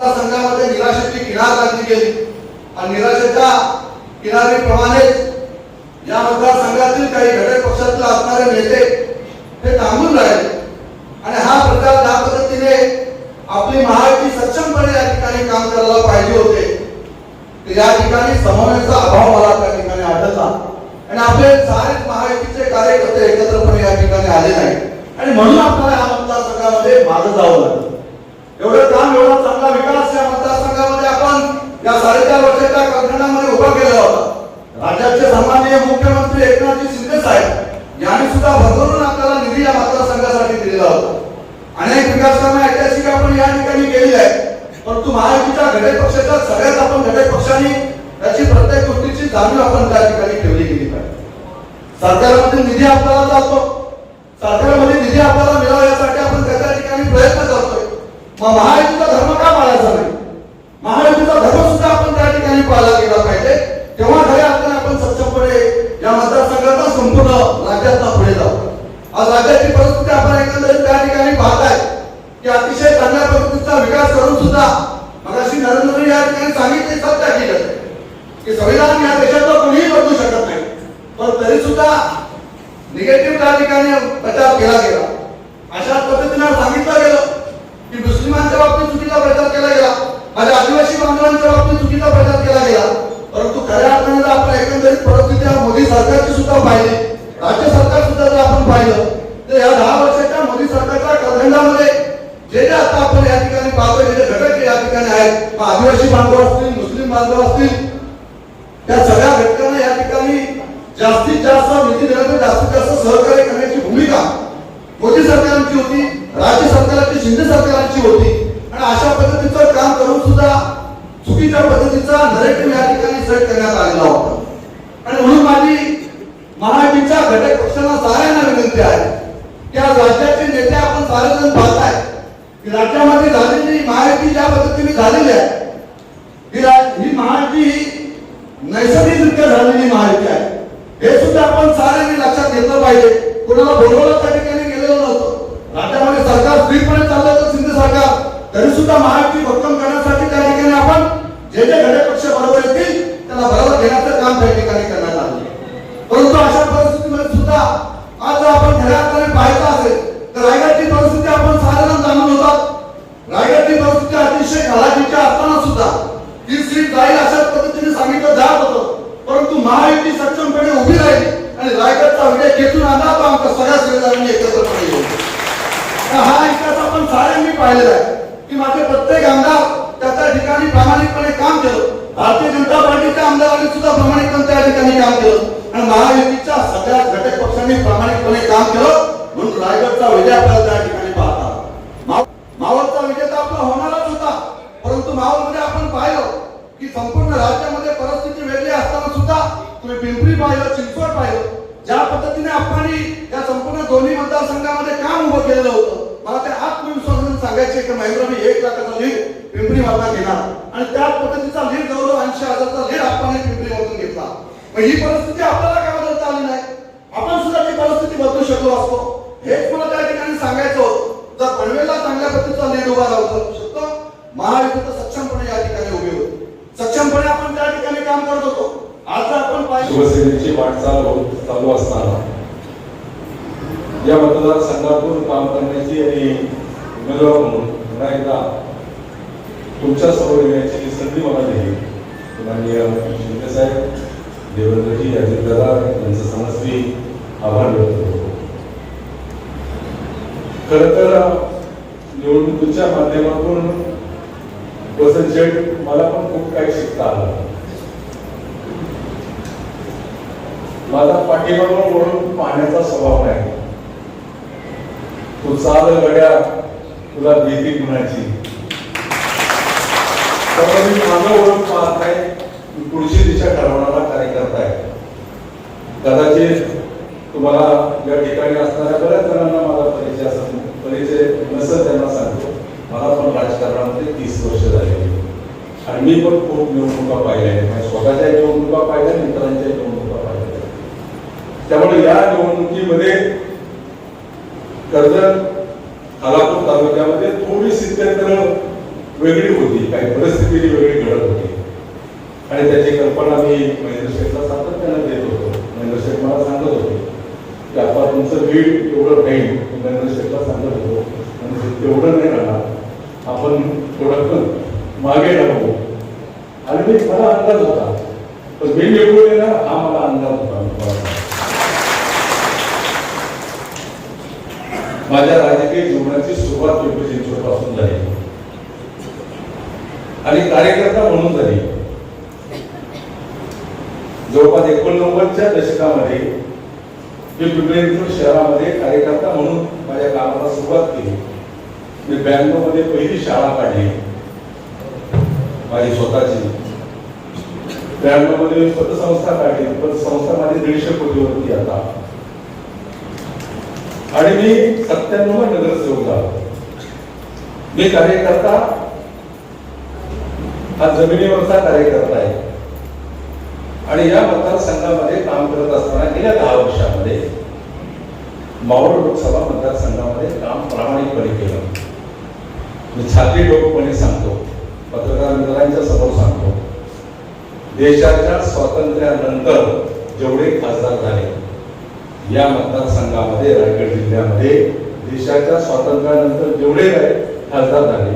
संघामध्ये निराशेची किनार लागली गेली. आणि निराशेच्या किनारीप्रमाणेच या मतदारसंघातील काही घटक पक्षातील असणारे नेते हे थांबून राहिले. आणि हा प्रचार ज्या पद्धतीने आपली महायुती सक्षमपणे या ठिकाणी काम करायला पाहिजे होते या ठिकाणी समन्वयाचा अभाव मला त्या ठिकाणी आढळला. आणि आपले सारेच महायुतीचे कार्यकर्ते एकत्रपणे या ठिकाणी आले नाही आणि म्हणून आपल्याला या मतदारसंघामध्ये मागं जावं लागलं. एवढं प्रकरणामध्ये उभा केला. होता राज्याचे सन्माननीय मुख्यमंत्री एकनाथजी शिंदे साहेब यांनी सुद्धा भरभरून आपल्याला निधी या मतदारसंघासाठी दिलेला होता. अनेक विकास कामे ऐतिहासिक आपण या ठिकाणी केली आहे परंतु महायुतीच्या घटक पक्षाच्या सगळ्यात आपण घटक पक्षांनी त्याची प्रत्येक गोष्टीची जाणीव आपण त्या ठिकाणी ठेवली गेली पाहिजे. सरकारमध्ये निधी आपल्याला जातो. सरकारमध्ये निधी आपल्याला मिळावा यासाठी आपण त्या ठिकाणी प्रयत्न करतोय. मग महा निगेटिव्ह त्या ठिकाणी प्रचार केला गेला. अशा पद्धतीनं सांगितलं गेलं की मुस्लिमांच्या बाबतीत चुकीचा प्रचार केला गेला माझ्या आदिवासी बांधवांच्या बाबतीत चुकीचा प्रचार केला गेला. परंतु खऱ्या अर्थाने जर आपण एकंदरीत परिस्थिती मोदी सरकारची सुद्धा पाहिली राज्य सरकार सुद्धा जर आपण पाहिलं तर या दहा वर्षाच्या मोदी सरकारच्या कालखंडामध्ये जे जे आता आपण या ठिकाणी पाहतो जे घटक या ठिकाणी आहेत आदिवासी बांधव असतील मुस्लिम बांधव असतील त्या सगळ्या घटकांना या ठिकाणी जास्तीत जास्त निधी देण्याचं जास्तीत जास्त सहकार्य करण्याची भूमिका मोदी सरकारांची होती राज्य सरकारांची शिंदे सरकारांची होती. आणि अशा पद्धतीचं काम करून सुद्धा चुकीच्या पद्धतीचा नरेटिव्ह या ठिकाणी सेट करण्यात आलेला होता. आणि म्हणून माझी महायुतीच्या घटक पक्षांना साऱ्यांना विनंती आहे की आज राज्याचे नेते आपण सारेजण पाहताय की राज्यामध्ये झालेली महायुती ज्या पद्धतीने झालेली आहे ही रा- ही महायुती ही नैसर्गिकरित्या झालेली महायुती आहे. हे सुद्धा आपण सारे लक्षात घेतलं पाहिजे. कोणाला बोलवलं त्या ठिकाणी गेलेलं नव्हतं. राज्यामध्ये सरकार स्थिरपणे चाललं होतं शिंदे सरकार. तरी सुद्धा महाराष्ट्री भक्कम करण्यासाठी त्या ठिकाणी आपण जे जे घटक पक्ष बरोबर येतील त्याला बरोबर घेण्याचं काम त्या ठिकाणी करण्यात आलं. परंतु अशा परिस्थितीमध्ये सुद्धा आज जर आपण खऱ्या पाहायचं असेल तर रायगडची परिस्थिती आपण सारेजण जाणून होतात रायगडची परिस्थिती अतिशय घालाकीची असताना सुद्धा ही सीट जाईल अशा पद्धतीने सांगितलं जात होतं परंतु महायुती सक्षमपणे उभी राहिली आणि रायगडचा विजय खेचून आणला तो आमच्या सगळ्या सुविधांनी एकत्रपणे येऊ हा इतिहास आपण साऱ्यांनी पाहिलेला आहे की माझे प्रत्येक आमदार त्या त्या ठिकाणी प्रामाणिकपणे काम केलं भारतीय जनता पार्टीच्या आमदारांनी सुद्धा प्रामाणिकपणे त्या ठिकाणी काम केलं आणि महायुतीच्या सगळ्या घटक पक्षांनी प्रामाणिकपणे काम केलं मावळचा विजय आपल्याला त्या ठिकाणी पाहता. मावळचा विजय तर आपला होणारच होता. परंतु मावळमध्ये आपण पाहिलं की संपूर्ण राज्यामध्ये परिस्थिती वेगळी असताना सुद्धा तुम्ही पिंपरी पाहिलं चिंचवड पाहिलं. ज्या पद्धतीने आपण या संपूर्ण दोन्ही मतदारसंघामध्ये काम उभं केलेलं होतं. मला ते आत्मविश्वासाने सांगायचे की महेंद्र मी एक लाखाचा लीड पिंपरी मधला घेणार. आणि त्याच पद्धतीचा लीड जवळजवळ ऐंशी हजारचा लीड आपण पिंपरी मधून घेतला. पण ही परिस्थिती आपल्याला का बदलता आली नाही आपण सुद्धा ती परिस्थिती बदलू शकलो असतो हेच मला त्या ठिकाणी सांगायचं होतं जर पनवेलला चांगल्या पद्धतीचा लीड उभा राहू शकतो महायुती तर सक्षमपणे या ठिकाणी उभी होती सक्षमपणे आपण त्या ठिकाणी काम करत होतो आज जर आपण पाहिजे शिवसेनेची वाटचाल होत चालू असताना या मतदारसंघातून काम करण्याची आणि उमेदवार म्हणून पुन्हा एकदा तुमच्यासमोर येण्याची संधी मला दिली. माननीय शिंदे साहेब देवेंद्रजी अजितदादा यांचं समस्वी आभार व्यक्त करतो. खर तर निवडणुकीच्या माध्यमातून वसंत शेठ मला पण खूप काही शिकता आलं. माझा पाठीमागून वळून पाहण्याचा स्वभाव नाही. तू चाल गड्या तुला भीती कुणाची? त्यामुळे मी माझं ओळख पाहत नाही मी पुढची दिशा ठरवणारा कार्यकर्ता आहे. कदाचित तुम्हाला या ठिकाणी असणाऱ्या बऱ्याच जणांना माझा परिचय असत परिचय नसत त्यांना सांगतो. मला पण राजकारणामध्ये तीस वर्ष झालेली आणि मी पण खूप निवडणुका पाहिल्या आहेत. स्वतःच्या निवडणुका पाहिल्या मित्रांच्या निवडणुका पाहिल्या त्यामुळे या निवडणुकीमध्ये कर्जत खालापूर तालुक्यामध्ये थोडी स्थित्यंतर वेगळी होती. काही परिस्थिती वेगळी घडत होती. आणि त्याची कल्पना मी महेंद्र शेठला सातत्यानं देत होतो. महेंद्र शेठ मला सांगत होते की आता तुमचं बीड एवढं राहील महेंद्र शेठला सांगत होतो. म्हणजे तेवढं नाही राहणार. आपण थोडं मागे राहू. आणि मी मला अंदाज होता पण मी निवडून येणार हा मला अंदाज होता मी तुम्हाला सांगतो. माझ्या राजकीय जीवनाची सुरुवात पिंपरी चिंचवडपासून झाली. आणि कार्यकर्ता म्हणून झाली. जवळपास एकोणनव्वदच्या दशकामध्ये मी पिंपरी चिंचवड शहरामध्ये कार्यकर्ता म्हणून माझ्या कामाला सुरुवात केली. मी ब्याण्णवमध्ये पहिली शाळा काढली. माझी स्वतःची. ब्याण्णवमध्ये मी पतसंस्था काढली. पतसंस्था माझी दीडशे कोटीवरती आता. आणि मी सत्त्याण्णव नगरसेवक झालो मी कार्यकर्ता. हा जमिनीवरचा कार्यकर्ता आहे. आणि या मतदारसंघामध्ये काम करत असताना गेल्या दहा वर्षामध्ये मावळ लोकसभा मतदारसंघामध्ये काम प्रामाणिकपणे केलं. मी छाती डोकपणे सांगतो पत्रकार मित्रांच्या समोर सांगतो देशाच्या स्वातंत्र्यानंतर जेवढे खासदार झाले या मतदारसंघामध्ये रायगड जिल्ह्यामध्ये देशाच्या स्वातंत्र्यानंतर जेवढे खासदार झाले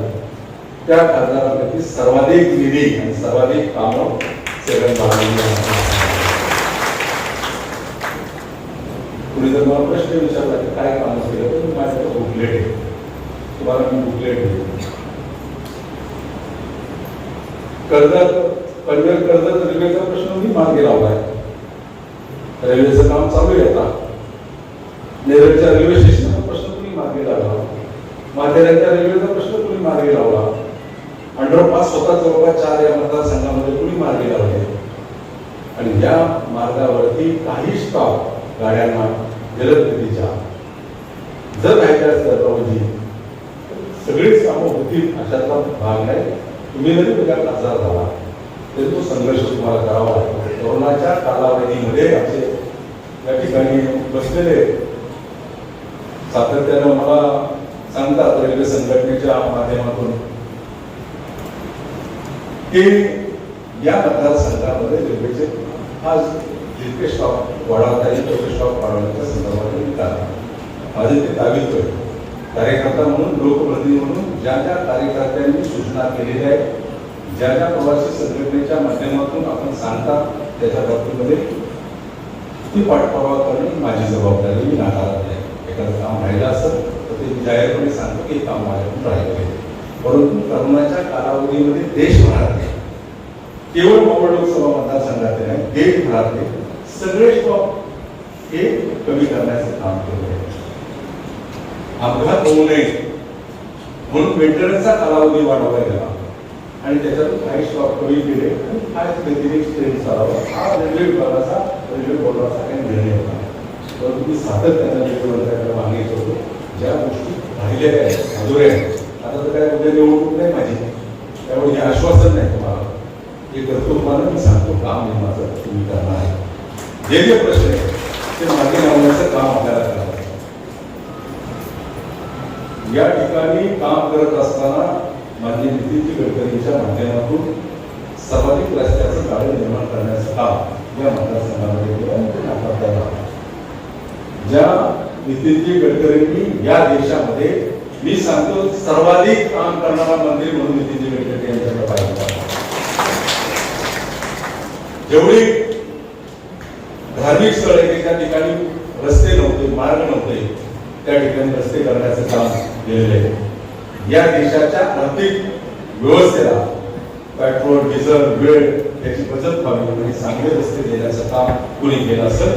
त्या खासदारांपैकी सर्वाधिक निधी आणि सर्वाधिक कामं सेवन तुम्ही जर मला प्रश्न विचारला की काय काम केलं तर मी माझ्याकडे बुकलेट आहे. तुम्हाला मी बुकलेट देतो. कर्जत पनवेल कर्जत रेल्वेचा प्रश्न मी मागे लावला आहे. रेल्वेचं काम चालू आहे आता. नेरळच्या रेल्वे स्टेशनचा प्रश्न तुम्ही मार्गी लावला? माथेरानच्या रेल्वेचा प्रश्न तुम्ही मार्गी लावला? अंडरपास स्वतः जवळपास चार या मतदारसंघामध्ये तुम्ही मार्गी लावले? आणि या मार्गावरती काही स्टॉप गाड्यांना जलदगतीच्या जर राहायच्या असतात प्रभूजी सगळीच कामं होतील अशातला भाग नाही. तुम्ही जरी त्याच्यात आजार झाला तरी तो संघर्ष तुम्हाला करावा लागतो कोरोनाच्या कालावधीमध्ये आमचे या ठिकाणी बसलेले सातत्यानं मला सांगतात रेल्वे संघटनेच्या माध्यमातून की या मतदारसंघामध्ये रेल्वेचे आज जितके स्टॉप वाढवता येईल तेवढे स्टॉप वाढवण्याच्या संदर्भात मी माझे ते दावित्व कार्यकर्ता म्हणून लोकप्रतिनिधी म्हणून ज्या ज्या कार्यकर्त्यांनी सूचना केलेल्या आहेत ज्या ज्या प्रवासी संघटनेच्या माध्यमातून आपण सांगतात त्याच्या बाबतीमध्ये ती पाठपुरावा करणे माझी जबाबदारी मी नाकारत नाही एखादं काम राहिलं असेल तर ते मी जाहीरपणे सांगतो की काम माझ्याकडून राहिलं आहे परंतु तरुणाच्या कालावधीमध्ये देशभरातले केवळ मोहोळ लोकसभा मतदारसंघातले नाही देशभरातले सगळे स्टॉप हे कमी करण्याचं काम केलं आहे अपघात होऊ नये. म्हणून मेंटेनन्सचा कालावधी वाढवला गेला आणि त्याच्यातून काही स्टॉप कमी केले. हा एक व्यतिरिक्त ट्रेन चालावा. हा रेल्वे विभागाचा रेल्वे बोर्डाचा काही निर्णय होता. परंतु मी सातत्यानं रेल्वे मंत्र्याकडे मागितलं ज्या गोष्टी राहिलेल्या आहेत अधुऱ्या आहेत आता तर काय उद्या निवडणूक नाही माझी. त्यामुळे हे आश्वासन नाही तुम्हाला. हे करतो तुम्हाला मी सांगतो. काम हे माझं तुम्ही करणार आहे. जे जे प्रश्न आहेत ते मागे लावण्याचं काम आपल्याला करावं या ठिकाणी काम करत असताना माननीय नितीनजी गडकरींच्या माध्यमातून सर्वाधिक रस्त्याचं कार्य निर्माण करण्याचं काम या मतदारसंघामध्ये केलं ते नाकारता ज्या नितीनजी गडकरींनी या देशामध्ये मी सांगतो सर्वाधिक काम करणारा मंत्री म्हणून नितीनजी गडकरी यांच्याकडे पाहिजे जेवढी धार्मिक स्थळ आहे त्या ठिकाणी रस्ते नव्हते मार्ग नव्हते त्या ठिकाणी रस्ते करण्याचं काम केलेलं आहे. या देशाच्या आर्थिक व्यवस्थेला पेट्रोल डिझेल वेळ त्याची बचत व्हावी आणि चांगले रस्ते देण्याचं काम कुणी केलं असेल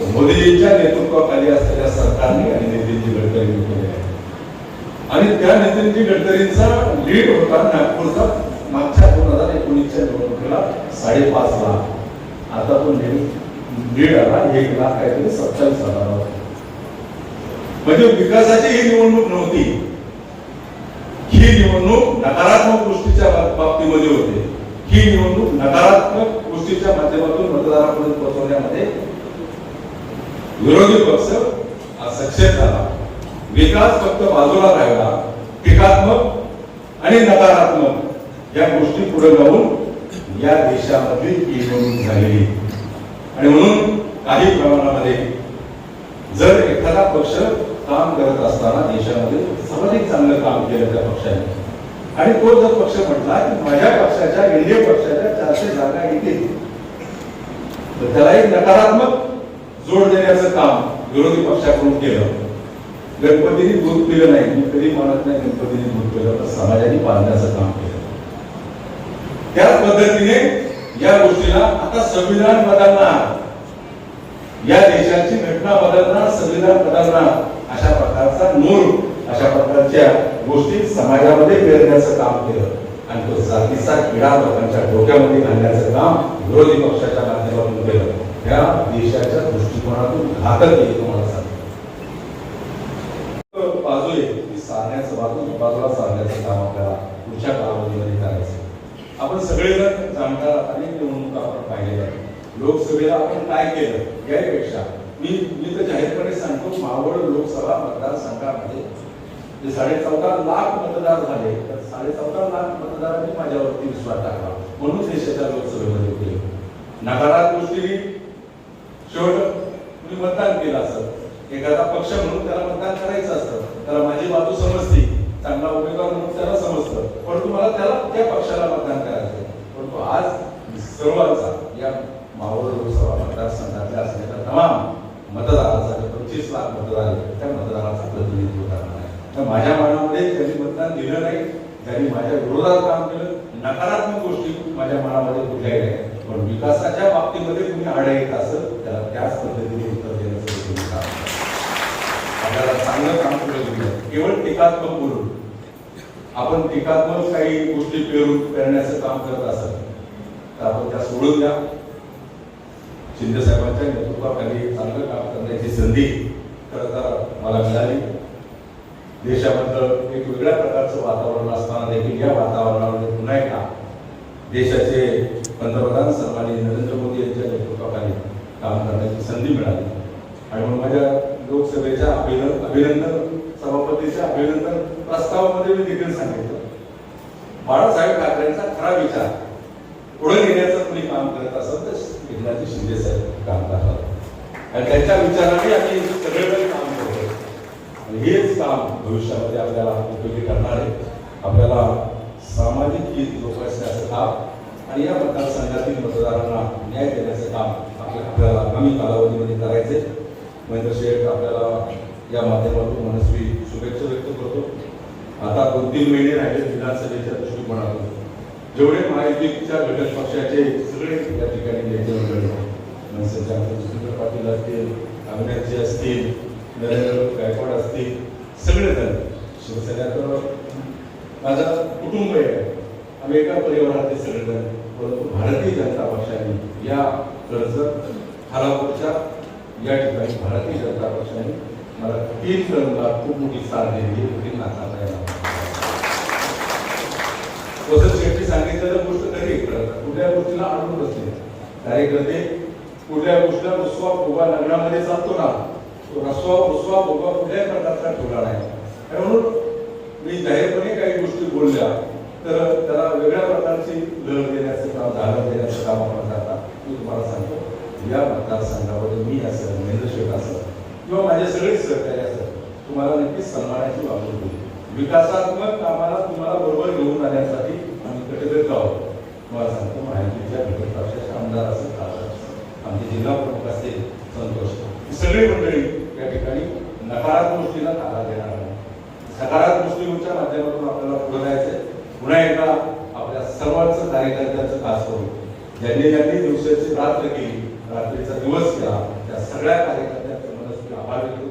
तर मोदीजींच्या नेतृत्वाखाली असलेल्या सरकारने आणि नितीनजी गडकरी केले आहे. आणि त्या नितीनजी गडकरींचा लीड होता नागपूरचा मागच्या दोन हजार एकोणीसच्या निवडणुकीला साडेपाच लाख. आता तो लीड आला एक लाख काहीतरी सत्तावीस हजार म्हणजे विकासाची ही निवडणूक नव्हती. ही निवडणूक नकारात्मक गोष्टीच्या बाबतीमध्ये होते. ही निवडणूक नकारात्मक गोष्टीच्या माध्यमातून मतदारापर्यंत पोहोचवण्यामध्ये विरोधी पक्ष सक्सेस झाला. विकास फक्त बाजूला राहिला. टीकात्मक आणि नकारात्मक या गोष्टी पुढे जाऊन या देशामध्ये ही निवडणूक झालेली आणि म्हणून काही प्रमाणामध्ये जर एखादा पक्ष काम करत असताना देशामध्ये सर्वाधिक चांगलं काम केलं त्या पक्षाने. आणि तो जर पक्ष म्हटला की माझ्या पक्षाच्या एनडीए पक्षाच्या चारशे जागा येतील. तर त्याला एक नकारात्मक जोड देण्याचं काम विरोधी पक्षाकडून केलं. गणपतीने दूध पिलं नाही मी कधी म्हणत नाही गणपतीने दूध पिलं तर समाजाने बांधण्याचं काम केलं. त्याच पद्धतीने या गोष्टीला आता संविधान बदलणार. या देशाची घटना बदलणार संविधान बदलणार. अशा प्रकारचा मूळ अशा प्रकारच्या गोष्टी समाजामध्ये पेरण्याचं काम केलं. आणि तो जातीचा किडा लोकांच्या डोक्यामध्ये घालण्याचं काम विरोधी पक्षाच्या माध्यमातून केलं. या देशाच्या दृष्टिकोनातून घातक आहे तुम्हाला सांगतो बाजू आहे ती सारण्याचं बाजू बाजूला सारण्याचं काम आपल्याला पुढच्या कालावधीमध्ये करायचं आपण सगळेजण जाणता अनेक निवडणूक आपण पाहिलेल्या लोकसभेला आपण काय केलं यापेक्षा मी मी तर जाहीर मावळ लोकसभा मतदारसंघामध्ये जे साडे चौदा लाख मतदार झाले तर साडे चौदा लाख मतदारांनी माझ्यावरती विश्वास टाकला. म्हणून देशाच्या लोकसभेमध्ये होते. नकारात्मक गोष्टी शेवट मी मतदान केलं असत. एखादा पक्ष म्हणून त्याला मतदान करायचं असतं. त्याला माझी बाजू समजते. चांगला उमेदवार म्हणून त्याला समजतं. पण तुम्हाला त्याला त्या पक्षाला मतदान करायचं परंतु आज सर्वांचा या मावळ लोकसभा मतदारसंघातल्या असलेल्या तमाम मतदाराचा पंचवीस लाख मतदार आहेत, त्या मतदाराचा प्रतिनिधित्व करणार आहे तर माझ्या मनामध्ये त्यांनी मतदान दिलं नाही. त्यांनी माझ्या विरोधात काम केलं. नकारात्मक गोष्टी माझ्या मनामध्ये कुठल्याही नाही. पण विकासाच्या बाबतीमध्ये तुम्ही आडे येत असेल त्याला त्याच पद्धतीने उत्तर देण्याचं काम आपल्याला चांगलं काम केलं केवळ टीकात्मक बोलून. आपण टीकात्मक काही गोष्टी पेरून करण्याचं काम करत असाल तर आपण त्या सोडून द्या. शिंदे साहेबांच्या नेतृत्वाखाली चांगलं काम करण्याची संधी मला मिळाली. देशाबद्दल एक वेगळ्या प्रकारचं वातावरण असताना देखील या वातावरणामध्ये पुन्हा एकदा देशाचे पंतप्रधान सन्माननीय नरेंद्र मोदी यांच्या नेतृत्वाखाली काम करण्याची संधी मिळाली. आणि म्हणून माझ्या लोकसभेच्या अभिनंदन अभिनंदन सभापतीच्या अभिनंदन प्रस्तावामध्ये मी देखील सांगितलं. बाळासाहेब ठाकरेंचा खरा विचार पुढे नेण्याचं कुणी काम करत असेल तर एकनाथजी शिंदे साहेब काम करतात. आणि त्यांच्या विचाराने आम्ही सगळे काम करतो आणि हेच काम भविष्यामध्ये आपल्याला उपयोगी ठरणार आहे. आपल्याला सामाजिक हित जोपासण्याचं काम आणि या मतदारसंघातील मतदारांना न्याय देण्याचं काम आपल्या आपल्याला आगामी कालावधीमध्ये करायचे महेंद्र शेठ आपल्याला या माध्यमातून मनस्वी शुभेच्छा व्यक्त करतो. आता दोन तीन महिने राहिले विधानसभेच्या दृष्टिकोनातून. जेवढे महायुतीच्या घटक पक्षाचे सगळे या ठिकाणी नेते मंडळी मनसेचे आमचे सुरेंद्र पाटील असतील अविनाशजी असतील नरेंद्र गायकवाड असतील सगळेजण शिवसेनेचं माझं कुटुंब आहे. आम्ही एका परिवारातले सगळेजण परंतु भारतीय जनता पक्षाने या कर्जत खालापूरच्या या ठिकाणी भारतीय जनता पक्षाने मला तीन टर्मला खूप मोठी साथ दिली. होती नाकारता येणार वसंत शेट्टी सांगितलेलं गोष्ट कधी कुठल्या गोष्टीला अडून बसले. कार्यकर्ते कुठल्या गोष्टीला उत्सव उभा लग्नामध्ये चालतो ना. हसवा रसवा रुसवा कुठल्याही प्रकारचा ठेवला नाही. आणि म्हणून मी जाहीरपणे काही गोष्टी बोलल्या. तर त्याला वेगळ्या प्रकारची लढ देण्याचं काम झालं देण्याचं काम आपण जातात मी तुम्हाला सांगतो. या मतदारसंघामध्ये मी असं महेंद्र शेठ असं किंवा माझे सगळेच सहकारी असं तुम्हाला नक्कीच सन्मानाची वागणूक होईल विकासात्मक कामाला तुम्हाला बरोबर घेऊन जाण्यासाठी आम्ही कटिबद्ध आहोत. तुम्हाला सांगतो माहितीच्या घटक पक्षाचे आमदार असेल आमचे जिल्हा प्रमुख असतील संतोष. सगळी मंडळी या ठिकाणी नकारात्मक गोष्टीला तारा देणार नाही सकारात्मक गोष्टींच्या माध्यमातून आपल्याला पुढे जायचंय. पुन्हा एकदा आपल्या सर्वांचं कार्यकर्त्यांचं खास करून ज्यांनी ज्यांनी दिवसाची रात्र केली रात्रीचा दिवस केला त्या सगळ्या कार्यकर्त्यांचे मनस्वी आभार व्यक्त